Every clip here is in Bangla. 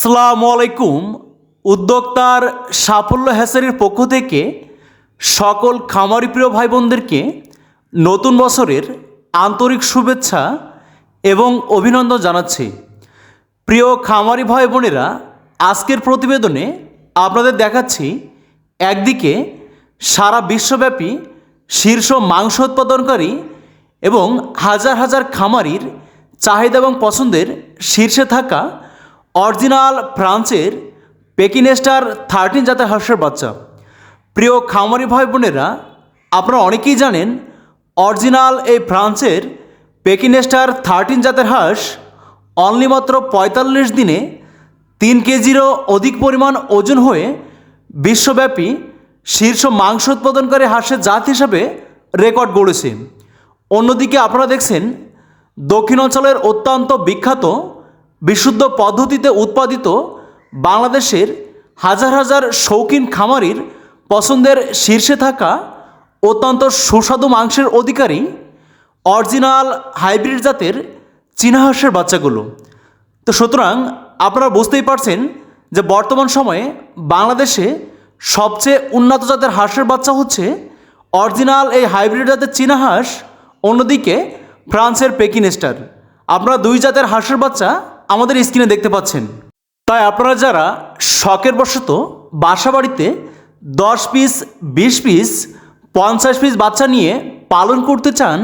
আসসালামু আলাইকুম, উদ্যোক্তার সাফল্য হ্যাসারির পক্ষ থেকে সকল খামারি প্রিয় ভাই বোনদেরকে নতুন বছরের আন্তরিক শুভেচ্ছা এবং অভিনন্দন জানাচ্ছি। প্রিয় খামারি ভাই বোনেরা আজকের প্রতিবেদনে আপনাদের দেখাচ্ছি একদিকে সারা বিশ্বব্যাপী শীর্ষ মাংস উৎপাদনকারী এবং হাজার হাজার খামারির চাহিদা এবং পছন্দের শীর্ষে থাকা অরিজিনাল ফ্রান্সের পেকিনেস্টার থার্টিন জাতের হাঁসের বাচ্চা। প্রিয় খামারি ভাই বোনেরা, আপনারা অনেকেই জানেন, অরিজিনাল এই ফ্রান্সের পেকিনেস্টার থার্টিন জাতের হাঁস অনলি মাত্র পঁয়তাল্লিশ দিনে তিন কেজিরও অধিক পরিমাণ ওজন হয়ে বিশ্বব্যাপী শীর্ষ মাংস উৎপাদনকারী হাঁসের জাত হিসাবে রেকর্ড গড়েছে। অন্যদিকে আপনারা দেখছেন, দক্ষিণ অঞ্চলের অত্যন্ত বিখ্যাত বিশুদ্ধ পদ্ধতিতে উৎপাদিত বাংলাদেশের হাজার হাজার শৌখিন খামারির পছন্দের শীর্ষে থাকা অত্যন্ত সুস্বাদু মাংসের অধিকারী অরিজিনাল হাইব্রিড জাতের চীনা হাঁসের বাচ্চাগুলো। তো সুতরাং আপনারা বুঝতেই পারছেন যে বর্তমান সময়ে বাংলাদেশে সবচেয়ে উন্নত জাতের হাঁসের বাচ্চা হচ্ছে অরিজিনাল এই হাইব্রিড জাতের চীনা হাঁস অন্যদিকে ফ্রান্সের পেকিনেস্টার আপনারা দুই জাতের হাঁসের বাচ্চা আমাদের স্ক্রিনে দেখতে পাচ্ছেন। তাই আপনারা যারা শখের বশত বাসা বাড়িতে দশ পিস, বিশ পিস, পঞ্চাশ পিস বাচ্চা নিয়ে পালন করতে চান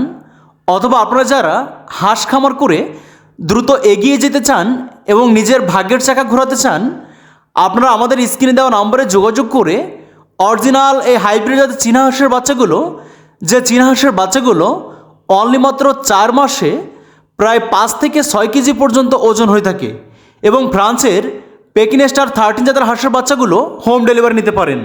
অথবা আপনারা যারা হাঁস খামার করে দ্রুত এগিয়ে যেতে চান এবং নিজের ভাগ্যের চাকা ঘোরাতে চান, আপনারা আমাদের স্ক্রিনে দেওয়া নম্বরে যোগাযোগ করে অরিজিনাল এই হাইব্রিড জাতের চীনা হাঁসের বাচ্চাগুলো, যে চীনা হাঁসের বাচ্চাগুলো অনলি মাত্র চার মাসে প্রায় পাঁচ থেকে ছয় কেজি পর্যন্ত ওজন হয়ে থাকে এবং ফ্রান্সের পেকিনেস্টার থার্টিন জাতের হাঁসের বাচ্চাগুলো হোম ডেলিভারি নিতে পারেন।